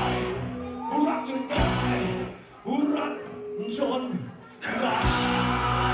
ายรักจนตายรักจนตาย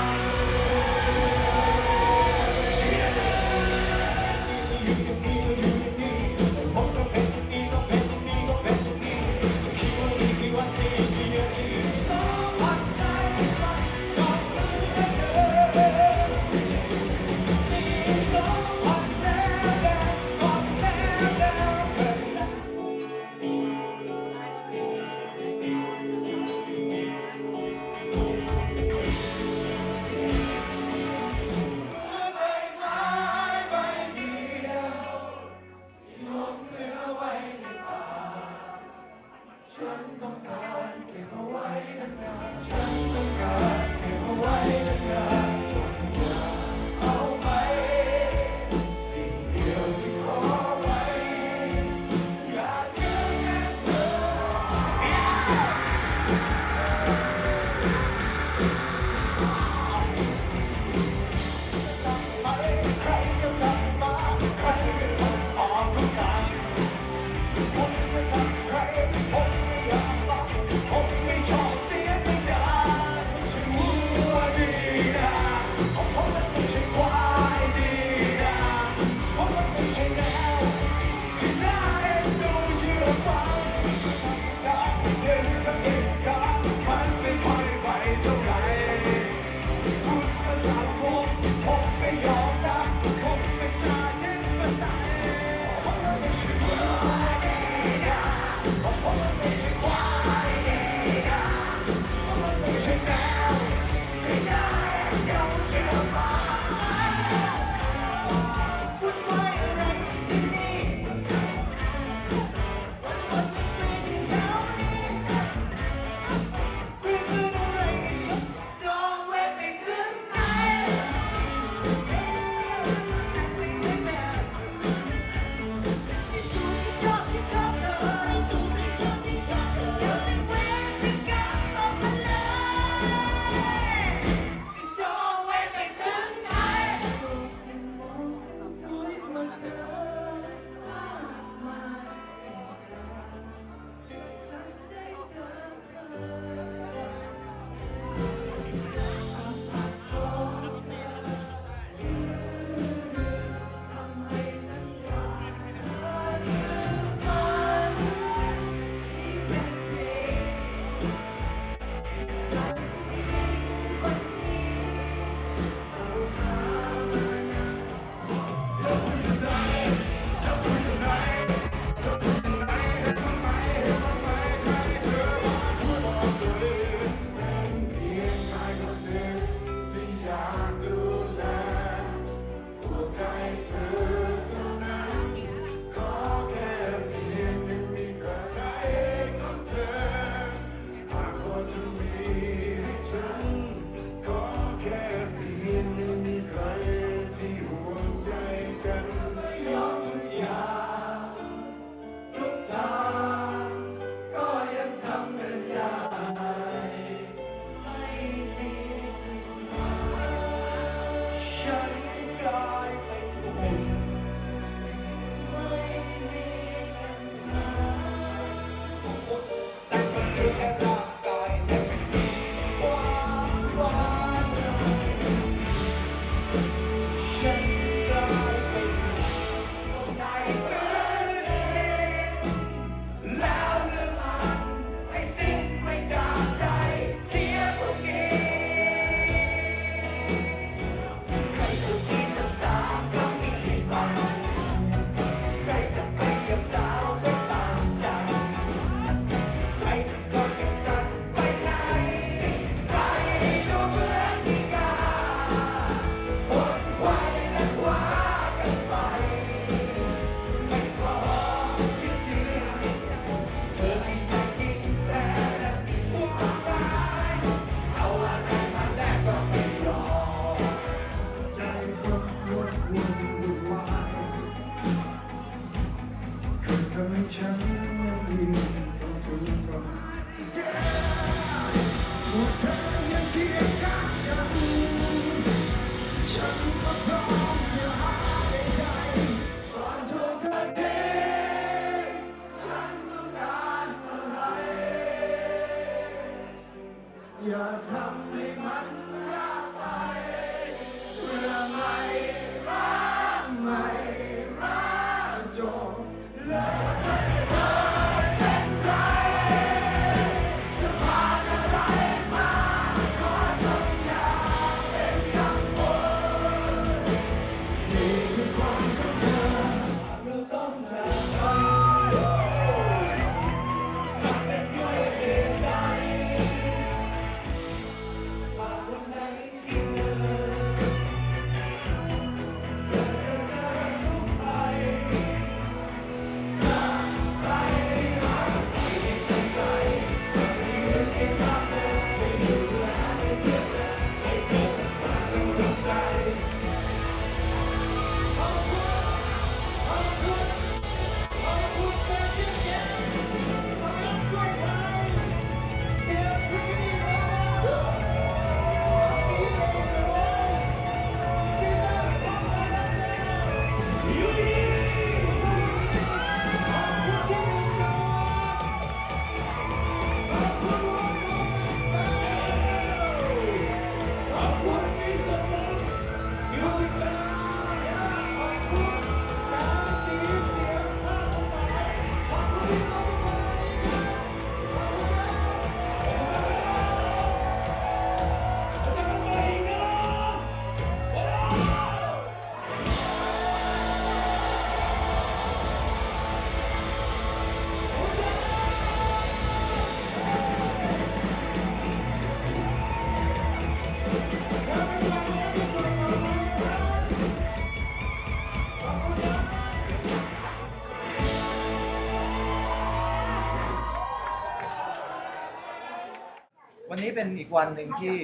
วันนี้เป็นอีกวันหนึ่งที่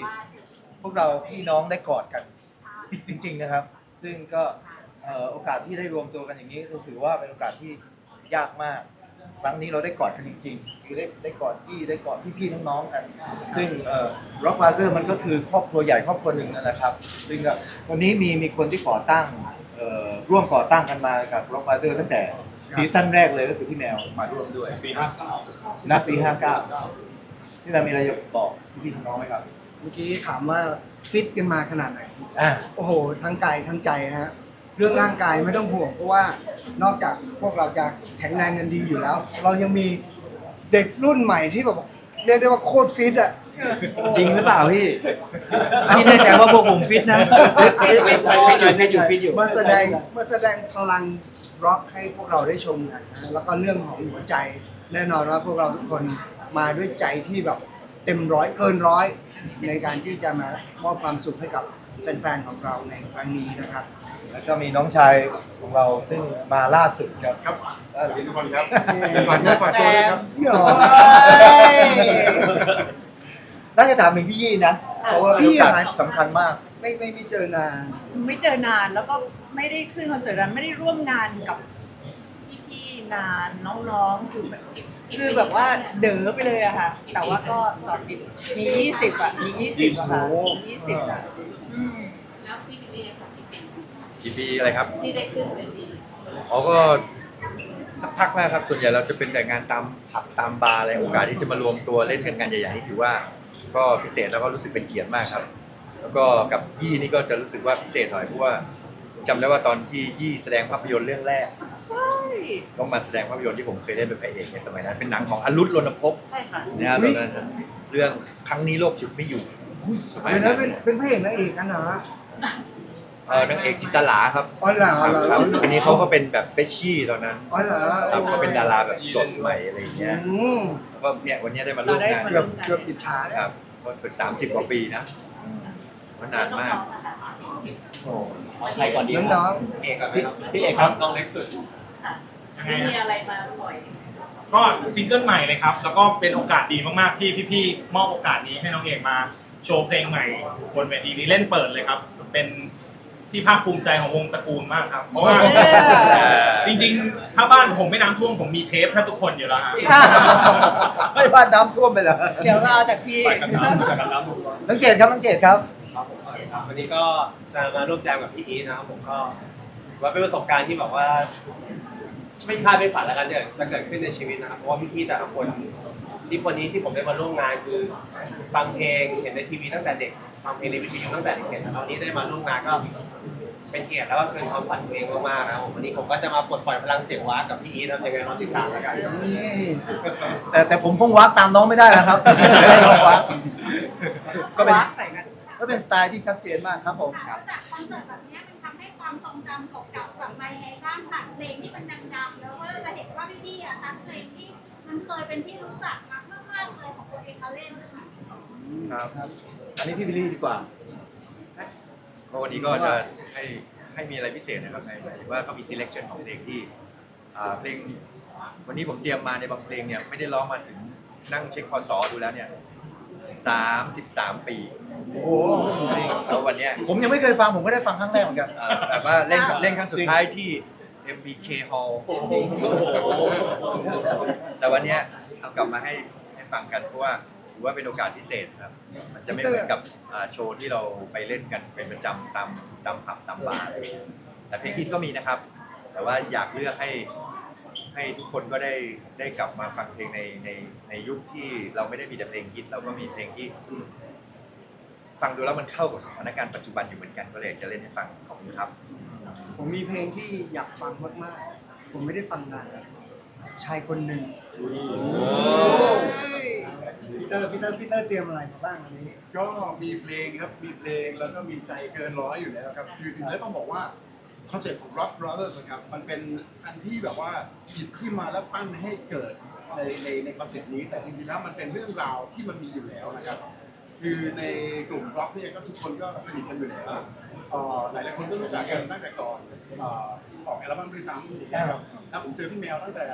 พวกเราพี่น้องได้กอดกันจริง ๆนะครับ ซึ่งก็เอ่อโอกาสที่ได้รวมตัวกันอย่างนี้ก็ถือว่าเป็นโอกาสที่ยากมาก ครั้งนี้เราได้กอดกันจริงๆคือได้ได้กอดพี่ได้กอดพี่ๆน้องๆกัน ซึ่งเอ่อ Rock Brother มันก็คือครอบครัวใหญ่ครอบครัวหนึ่งนั่นแหละครับ ซึ่งก็วันนี้มีมีคนที่ก่อตั้งเอ่อร่วมก่อตั้งกันมากับ Rock Brother ตั้งแต่ซีซั่นแรกเลยก็คือพี่แมวมาร่วมด้วยปีห้าเก้านับปี59 พี่แมวมีอะไรจะบอกพี่ๆน้องๆไหมครับ เมื่อกี้ถามว่าฟิตกันมาขนาดไหน อ่า โอ้โห ทั้งกายทั้งใจนะฮะ เรื่องร่างกายไม่ต้องห่วงเพราะว่านอกจากพวกเราจะแข็งแรงกันดีอยู่แล้ว เรายังมีเด็กรุ่นใหม่ที่แบบเรียกได้ว่าโคตรฟิตอะ จริงหรือเปล่าพี่พี่แน่ใจว่าพวกผมฟิตนะฟิตอยู่ฟิตอยู่ฟิตอยู่มาแสดงมาแสดงพลังร็อกให้พวกเราได้ชมกันนะแล้วก็เรื่องของหัวใจแน่นอนว่าพวกเราทุกคน มาด้วยใจที่แบบเต็มร้อยเกินร้อยในการที่จะมามอบความสุขให้กับแฟนๆของเราในครั้งนี้นะครับ แล้วก็มีน้องชายของเราซึ่งมาล่าสุดครับ ครับสินคนครับฝากเนื้อฝากตัวด้วยครับน่าจะถามถึงพี่ยี่นะ เพราะว่าเป็นโอกาสสำคัญมาก ไม่ไม่ไม่เจอนาน ไม่เจอนานแล้วก็ไม่ได้ขึ้นคอนเสิร์ตนั้นไม่ได้ร่วมงานกับพี่ๆนานน้องๆคือแบบ คือแบบว่าเด๋อไปเลยอะค่ะ แต่ว่าก็มียี่สิบอะมียี่สิบอะค่ะมียี่สิบอะอืมแล้วพี่บิลลี่ค่ะพี่เป็นกี่ปีอะไรครับที่ได้ขึ้นเวทีอ๋อก็สักพักแล้วครับ ส่วนใหญ่เราจะเป็นแต่งานตามผับตามบาร์อะไรโอกาสที่จะมารวมตัวเล่นกันงานใหญ่ๆนี่ถือว่า ก็พิเศษแล้วก็รู้สึกเป็นเกียรติมากครับ แล้วก็กับยี่นี่ก็จะรู้สึกว่าพิเศษหน่อยเพราะว่า จำได้ว่าตอนที่ยี่แสดงภาพยนตร์เรื่องแรก ใช่ ก็มาแสดงภาพยนตร์ที่ผมเคยเล่นเป็นพระเอกในสมัยนั้น เป็นหนังของอรุณรณพบใช่ค่ะ นะครับตอนนั้นนะเรื่องครั้งนี้โลกฉุดไม่อยู่ สมัยเดี๋ยวนั้นั้นนเป็นเป็นพระเอกนางเอกกันเหรอเออนางเอกจินตลาครับอ๋อเหรอครับเหรอครับอันนี้เขาก็เป็นแบบเฟชชี่ตอนนั้นอ๋อเหรอครับเขาเป็นดาราแบบสดใหม่อะไรอย่างเงี้ยอืมแล้วก็เนี่ยวันนี้ได้มาร่วมงานเกือบเกือบอิจฉาแล้ว ครับก็เกือบสามสิบกว่าปีนะมันนานมาก ใครก่อนดีน้องเอกพี่พี่เอกครับ น้องเล็กสุดไม่มีอะไรมาปล่อยก็ซิงเกิลใหม่เลยครับ แล้วก็เป็นโอกาสดีมากๆที่พี่ๆมอบโอกาสนี้ให้น้องเอกมาโชว์เพลงใหม่บนเวทีนี้เล่นเปิดเลยครับ เป็นที่ภาคภูมิใจของวงตระกูลมากครับ เพราะว่าเออจริงๆ ถ้าบ้านผมไม่น้ำท่วมผมมีเทปแทบทุกคนอยู่แล้วฮะค่ะไม่บ้านน้ำท่วมไปเหรอเดี๋ยวเราเอาจากพี่ ไปกันน้ำไปกันน้ำ น้องเจดครับน้องเจดครับ ครับผมครับวันนี้ก็จะมาร่วมแจมกับพี่อีทนะครับผมก็ถือว่าเป็นประสบการณ์ที่แบบว่า ไม่คาดไม่ฝันแล้วกันจะจะเกิดขึ้นในชีวิตนะครับเพราะว่าพี่ๆแต่ละคนที่วันนี้ที่ผมได้มาร่วมงานคือฟังเพลงเห็นในทีวีตั้งแต่เด็กฟังเพลงในวิทยุตั้งแต่เด็กๆตอนนี้ได้มาร่วมงานก็เป็นเกียรติแล้วก็เกินความฝันตัวเองมากๆนะครับผมวันนี้ผมก็จะมาปลดปล่อยพลังเสียงว้ากับพี่อีทนะครับยังไงรอติดตามแล้วกันๆนี่แต่แต่ผมคงวักตามน้องไม่ได้นะครับไม่ได้ลองวักก็เป็นวักใส่กัน ก็เป็นสไตล์ที่ชัดเจนมากครับผมค่ะจากคอนเสิร์ตแบบเนี้ยมันทำให้ความทรงจำเก่าๆกลับมายังไงบ้างค่ะเพลงที่มันดังๆแล้วก็จะเห็นว่าพี่ๆอะทั้งเพลงที่มันเคยเป็นที่รู้จักมากๆเลยของตัวเองเขาเล่นนะคะครับ อันนี้พี่บิลลี่ดีกว่า ก็วันนี้ก็จะให้ให้มีอะไรพิเศษนะครับในหมายถึงว่าเขามี selection ของเพลงที่อ่าเพลงวันนี้ผมเตรียมมาในบางเพลงเนี่ยไม่ได้ร้องมาถึงนั่งเช็คพอสอดูแล้วเนี่ยสามสิบสามปี โอ้โหแล้ววันเนี้ยผมยังไม่เคยฟังผมก็ได้ฟังครั้งแรกเหมือนกัน เอ่อแบบว่าเล่นเล่นครั้งสุดท้ายที่ MBK Hall แต่วันเนี้ยเอากลับมาให้ให้ฟังกันเพราะว่าถือว่าเป็นโอกาสพิเศษครับ มันจะไม่เหมือนกับอ่าโชว์ที่เราไปเล่นกันเป็นประจำตามตามผับตามบาร์แต่เพลงฮิตก็มีนะครับ แต่ว่าอยากเลือกให้ให้ทุกคนก็ได้ได้กลับมาฟังเพลงในในในยุคที่เราไม่ได้มีแต่เพลงฮิตเราก็มีเพลงที่ ฟังดูแล้วมันเข้ากับสถานการณ์ปัจจุบันอยู่เหมือนกันก็เลยอยากจะเล่นให้ฟังขอบคุณครับ ผมมีเพลงที่อยากฟังมากๆ ผมไม่ได้ฟังนานแล้วชายคนหนึ่งพีเตอร์พีเตอร์พีเตอร์เตรียมอะไรมาบ้างวันนี้ ก็มีเพลงครับ มีเพลงแล้วก็มีใจเกินร้อยอยู่แล้วครับ คือถึงได้ต้องบอกว่าคอนเซ็ปต์ของ Rock Brothers อะครับ มันเป็นอันที่แบบว่าหยิบขึ้นมาแล้วปั้นให้เกิดในในในคอนเซ็ปต์นี้ แต่จริงๆแล้วมันเป็นเรื่องราวที่มันมีอยู่แล้วนะครับ คือในกลุ่มร็อกเนี่ยก็ทุกคนก็สนิทกันอยู่แล้วเอ่อหลายๆคนก็รู้จักกันตั้งแต่ก่อนเอ่อออกอัลบั้มด้วยซ้ำนะครับแล้วผมเจอพี่แมวตั้งแต่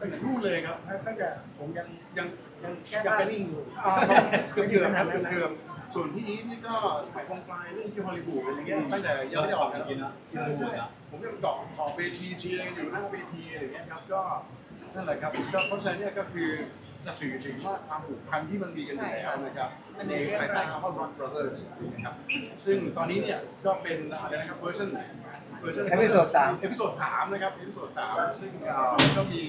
ตั้งแต่นู่นเลยครับ ตั้งแต่ผมยังยังยังแค่ยังบ้าเป็นวิ่งอยู่ อ่าเกือบเกือบๆครับเกือบเกือบๆส่วนพี่อีทนี่ก็สมัยปลายๆเล่นที่ฮอลลีวูดอะไรเงี้ยตั้งแต่ยังไม่ได้ออกนะครับใช่ใช่ผมยังเกาะขอบเวทีเชียร์กันอยู่หน้าเวทีอะไรเงี้ยครับก็นั่นแหละครับก็เพราะฉะนั้นเนี่ยก็คือ จะสื่อถึงว่าความผูกพันที่มันมีกันอยู่แล้วนะครับในภายใต้คำว่า Rock Brothers นะครับซึ่งตอนนี้เนี่ยก็เป็นอะไรนะครับเวอร์ชันเวอร์ชัน Episode สามเอพิโซดสามนะครับเอพิโซดสามซึ่งเอ่อก็มี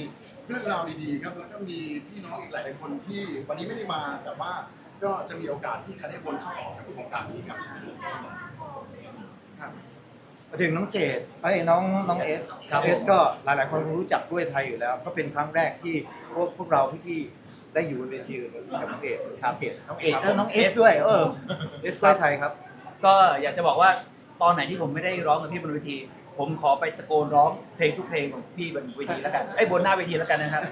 เรื่องราวดีๆครับแล้วก็มีพี่น้องอีกหลายๆคนที่วันนี้ไม่ได้มาแต่ว่าก็จะมีโอกาสที่จะได้วนเข้าออกกับโครงการนี้ครับมาถึงน้องเจดไอ้ยน้องน้องเอสครับเอสก็หลายๆคนรู้จักด้วยไทยอยู่แล้ว ก็เป็นครั้งแรกที่พวกพวกเราพี่ๆ ได้อยู่บนเวทีกับน้องเอสครับเจดน้องเอสเออน้องเอสด้วยเออเอสกล้วยไทยครับ ก็อยากจะบอกว่าตอนไหนที่ผมไม่ได้ร้องกับพี่บนเวที ผมขอไปตะโกนร้องเพลงทุกเพลงของพี่บนเวทีแล้วกันไอ้ยบนหน้าเวทีแล้วกันนะครับ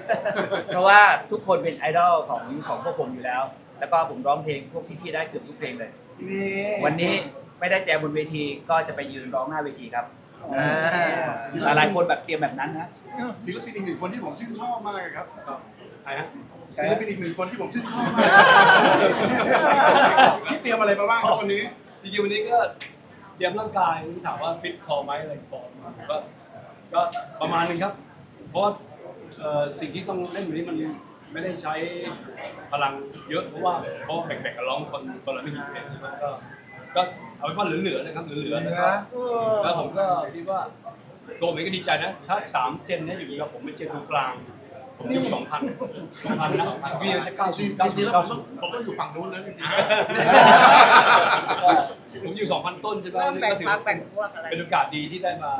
เพราะว่าทุกคนเป็นไอดอลของของพวกผมอยู่แล้ว แล้วก็ผมร้องเพลงพวกพี่ๆได้เกือบทุกเพลงเลยนี่วันนี้ไม่ได้แจมบนเวทีก็จะไปยืนร้องหน้าเวทีครับอ่าหลายๆคนแบบเตรียมแบบนั้นนะศิลปินอีกหนึ่งคนที่ผมชื่นชอบมากครับใครฮะ ศิลปินอีกหนึ่งคนที่ผมชื่นชอบมากพี่เตรียมอะไรมาบ้างครับวันนี้จริงๆวันนี้ก็เตรียมร่างกายถามว่าฟิตพอไหมอะไรพอก็ก็ประมาณหนึงครับ เพราะว่าเอ่อสิ่งที่ต้องเล่นวันนี้มันไม่ได้ใช้พลังเยอะเพราะว่าเพราะว่าแบ่งๆกันร้องคนคนละไม่กี่เพลงใช่ไหมก็ก็เอาเป็นว่าเหลือๆนะครับเหลือๆนะครับแล้วผมก็คิดว่าตัวผมเองก็ดีใจนะ ถ้าสามเจนเนี่ยอยู่กับผมเป็นเจนตรงกลาง ผมอยู่สองพันสองพันนะพี่จะเก้าจสิริบงเก้าๆสิบแล้วเก้าผสิมบผมก็อยู่ฝั่งนู้นแล้วจริงผมอยู่2,000ต้นใช่ไหมเริ่มนี่แบ่งก็ถือพักแบ่งพวกอะไรเป็นโอกาสดีที่ได้มา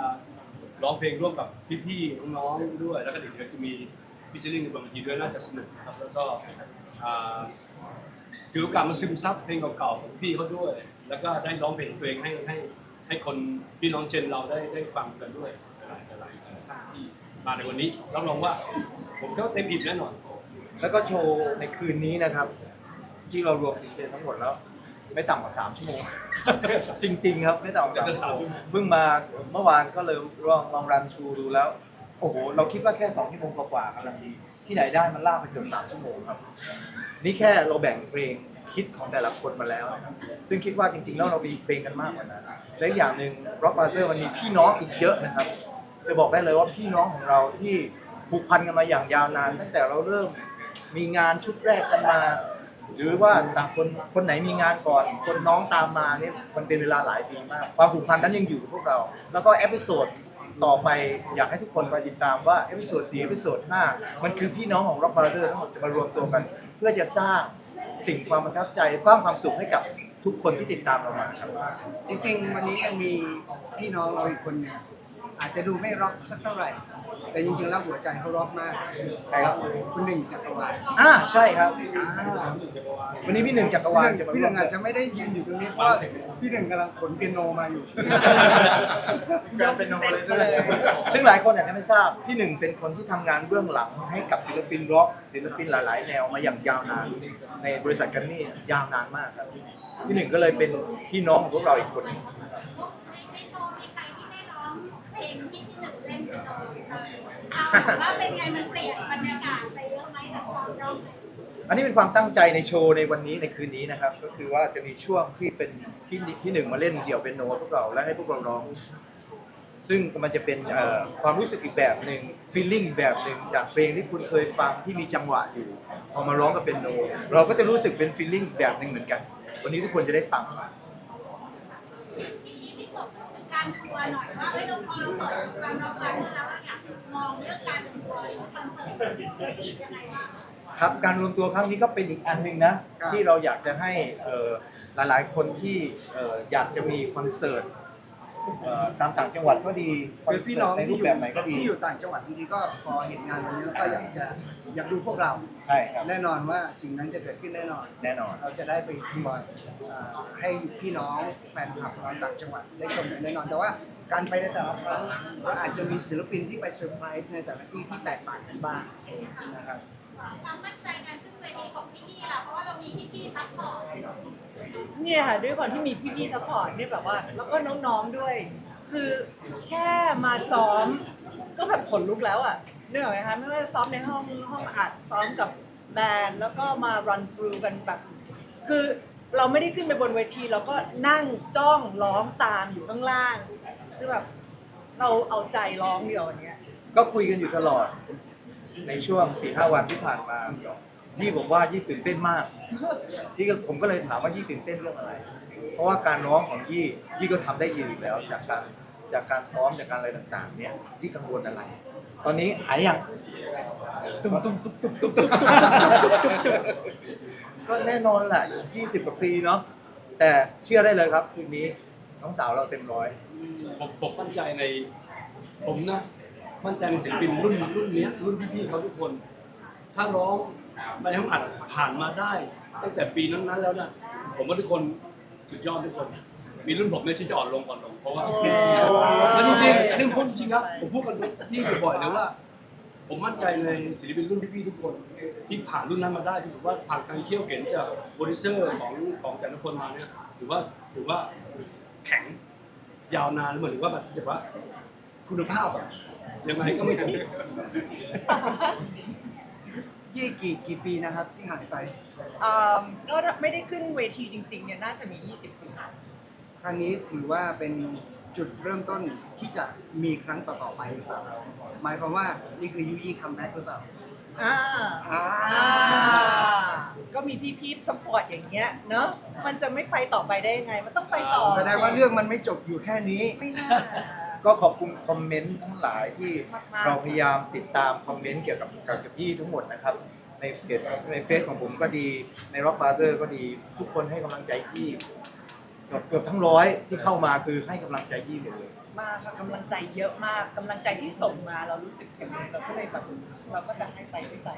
ร้องเพลงร่วมกับพี่ๆน้องๆด้วย แล้วก็เดี๋ยวจะมีพิจิริงในบนเวทีด้วยน่าจะสนุกครับแล้วก็อ่าถือโอกาสมาซึมซับเพลงเก่าๆของพี่เขาด้วย แล้วก็ได้ร้องเพลงตัวเองให้ให้ให้คนพี่น้องเจนเราได้ได้ฟังกันด้วยหลายๆหลายๆท่านที่มาในวันนี้รับรองว่า ผมก็เต็มอิ่มแน่นอน แล้วก็โชว์ในคืนนี้นะครับ ที่เรารวมศิลปินทั้งหมดแล้ว ไม่ต่ำกว่า 3 ชั่วโมง จริง ๆ ครับไม่ต่ำกว่าจะสามสามชั่วโมชั่วโมงงเพิ่งมาเมื่อวานก็เลยลองลองรันชูดูแล้ว โอ้โห เราคิดว่าแค่2ชั่วโมงกว่าๆกำลังดีที่ไหนได้มันลากไปเกือบ3ชั่วโมงครับ นี่แค่เราแบ่งเพลงคิดของแต่ละคนมาแล้วนะครับซึ่งคิดว่าจริงๆแล้วเรามีเพลงกันมากกว่านั้นและอีกอย่างหนึ่ง Rock Brother มันมีพี่น้องอีกเยอะนะครับ จะบอกได้เลยว่าพี่น้องของเราที่ ผูกพันกันมาอย่างยาวนาน ตั้งแต่เราเริ่มมีงานชุดแรกกันมา หรือว่าต่างคนคนไหนมีงานก่อน คนน้องตามมาเนี่ยมันเป็นเวลาหลายปีมาก ความผูกพันนั้นยังอยู่พวกเรา แล้วก็เอพิโซดต่อไปอยากให้ทุกคนคอยติดตามว่าเอพิโซด4เอพิโซด5มันคือพี่น้องของ Rock Brother ทั้งหมดจะมารวมตัวกัน เพื่อจะสร้างสิ่งความประทับใจสร้างความสุขให้กับทุกคนที่ติดตามเรามาครับ จริงๆ วันนี้ยังมีพี่น้องเราอีกคนหนึง อาจจะดูไม่ร็อกสักเท่าไหร่ แต่จริงๆแล้วหัวใจเขาร็อกมากใครครับคุณหนึ่งจักรวาลอ่าใช่ครับอ่าวันนี้พี่หนึ่งจักรวาลจะมาพี่ร่หวนึ่มงอาจจะไม่ได้ยืนอยู่ตรงนี้เพราะว่าพี่หนึ่งกำลังขนเปียโนมาอยู่ๆการเป็นโนเลยใช่ไหมซึ่งหลายคนอาจจะไม่ทราบ พี่หนึ่งเป็นคนที่ทำงานเบื้องหลังให้กับศิลปินร็อกศิลปินหลาย ๆ แนวมาอย่างยาวนาน ในบริษัทแกันนี่ยาวนานมากครับ พี่หนึ่งก็เลยเป็นพี่น้องของพวกเราอีกคนหนึ่ง ในโชว์มีใครที่ได้ร้อง เพลงที่พี่หนึ่งเล่นเป็นโดเอาว่าเป็นไงมันเปลี่ยนบรรยากาศไปเยอะไหมจากความร้องเพลงอันนี้เป็นความตั้งใจในโชว์ในวันนี้ในคืนนี้นะครับ ก็คือว่าจะมีช่วงที่เป็นพี่พี่หนึ่งมาเล่นเดี่ยวเป็นโนพวกเราและให้พวกเราร้อง ซึ่งมันจะเป็นเอ่อความรู้สึกอีกแบบหนึ่งฟีลลิ่งอีกแบบหนึ่งจากเพลงที่คุณเคยฟังที่มีจังหวะอยู่พอมาร้องกับเป็นโน เราก็จะรู้สึกเป็นฟีลลิ่งแบบหนึ่งเหมือนกัน วันนี้ทุกคนจะได้ฟัง การทัวร์หน่อยว่าเอ้ยเราพอเราเปิดความรับฟังแล้วเราอยากมองเรื่องการทัวร์คอนเสิร์ตอีกยังไงบ้างครับการรวมตัวครั้งนี้ก็เป็นอีกอันหนึ่งนะที่เราอยากจะให้หลายๆคนที่อยากจะมีคอนเสิร์ต เอ่อตามต่างจังหวัดก็ดีคือพี่น้องในรูที่ปอยู่แบบไหนก็ดีที่อยู่ต่างจังหวัดบางทีก็พอเห็นงานวันนี้แล้วก็อยากจะอยากดูพวกเรา ใช่ครับแน่นอนว่าสิ่งนั้นจะเกิดขึ้นแน่นอน แน่นอน เราจะได้ไปทัวร์เอ่อให้พี่น้องแฟนคลับเราต่างจังหวัดได้ชมกันแน่นอน แต่ว่าการไปในแต่ละครั้งก็อาจจะมีศิลปินที่ไปเซอร์ไพรส์ในแต่ละที่ที่แตกต่างกันบ้างนะครับ ความมั่นใจการขึ้นเวทีของพี่ๆล่ะเพราะว่าเรามีพี่ๆซัพพอร์ตเนี่ยค่ะด้วยความที่มีพี่ๆซัพพอร์ตเนี่ยแบบว่า แล้วก็น้องๆด้วย คือแค่มาซ้อม ก็แบบขนลุกแล้วอะเหนื่อยคะไม่ว่าจะซ้อมในห้องห้องอัดซ้อมกับแบรนด์แล้วก็มา run through กันแบบ คือเราไม่ได้ขึ้นไปบนเวที เราก็นั่งจ้องร้องตามอยู่ข้างล่าง คือแบบเราเอาใจร้องเดียวอันเนี้ย ก็คุยกันอยู่ตลอด ในช่วงสี่ห้าวันที่ผ่านมายี่ผมว่ายี่ตื่นเต้นมากยี่ก็ผมก็เลยถามว่ายี่ตื่นเต้นเรื่องอะไร เพราะว่าการร้องของยี่ยี่ก็ทำได้ดีอยู่แล้วจากการจากการซ้อมจากการอะไรต่างๆ เนี่ยยี่กังวลอะไร ตอนนี้หายยังตุ้มตุ้มตุ้มตุ้มตุ้มตุ้มตุ้มตุ้มตุ้มตุ้มก็แน่นอนแหละยี่สิบกว่าปีเนาะแต่เชื่อได้เลยครับคืนนี้น้องสาวเราเต็มร้อยผมผมมั่นใจในผมนะ มั่นใจในศิลปินรุ่นรุ่นเนี้ยรุ่นพี่ๆเขาทุกคน ถ้าร้องในห้องอัดผ่านมาได้ ตั้งแต่ปีนั้นๆแล้วนะผมว่าทุกคนสุดยอดทุกคนมีรุ่นผมเนี่ยที่จะอ่อนลงอ่อนลงเพราะว่าแล้วจริงๆอันนี้ผมพูดจริงๆครับผมพูดกันยิ่งบ่อยๆเลยว่า ผมมั่นใจในศิลปินรุ่นพี่ๆทุกคน ที่ผ่านรุ่นนั้นมาได้ที่ถือว่าผ่านการเคี่ยวเข็นจากโปรดิวเซอร์ของของแต่ละคนมาเนี่ยถือว่าถือว่าแข็งยาวนานเหมือนว่าแบบแบบว่า คุณภาพอะยังไงก็ไม่ถึงยี่กี่กี่ปีนะครับที่หายไป เอ่อก็ไม่ได้ขึ้นเวทีจริงๆเนี่ยน่าจะมี 20ปีครั้งนี้ถือว่าเป็นจุดเริ่มต้นที่จะมีครั้งต่อๆไปหรือเปล่าหมายความว่านี่คือยูยี่คัมแบ็กหรือเปล่าอ่าอ่าก็มีพี่ๆสปอร์ตอย่างเงี้ยเนอะมันจะไม่ไปต่อไปได้ยังไง มันต้องไปต่อแสดงว่าเรื่องมันไม่จบอยู่แค่นี้ ไม่น่า ก็ขอบคุณคอมเมนต์ทั้งหลายที่มากๆเราพยายามติดตามคอมเมนต์เกี่ยวกับกับกับยี่ทั้งหมดนะครับ ในเฟซในเฟซของผมก็ดีในร็อกบาร์เ e อร์ก็ดีทุกคนให้กำลังใจยี่เกือบเกือบทั้งร้อยที่เข้ามาคือให้กำลังใจยี่หมดเลย มากค่ะกำลังใจเยอะมากกำลังใจที่ส่งมาเรารู้สึกถึงเราก็เลยแบบเราก็จะให้ไปด้วยใจ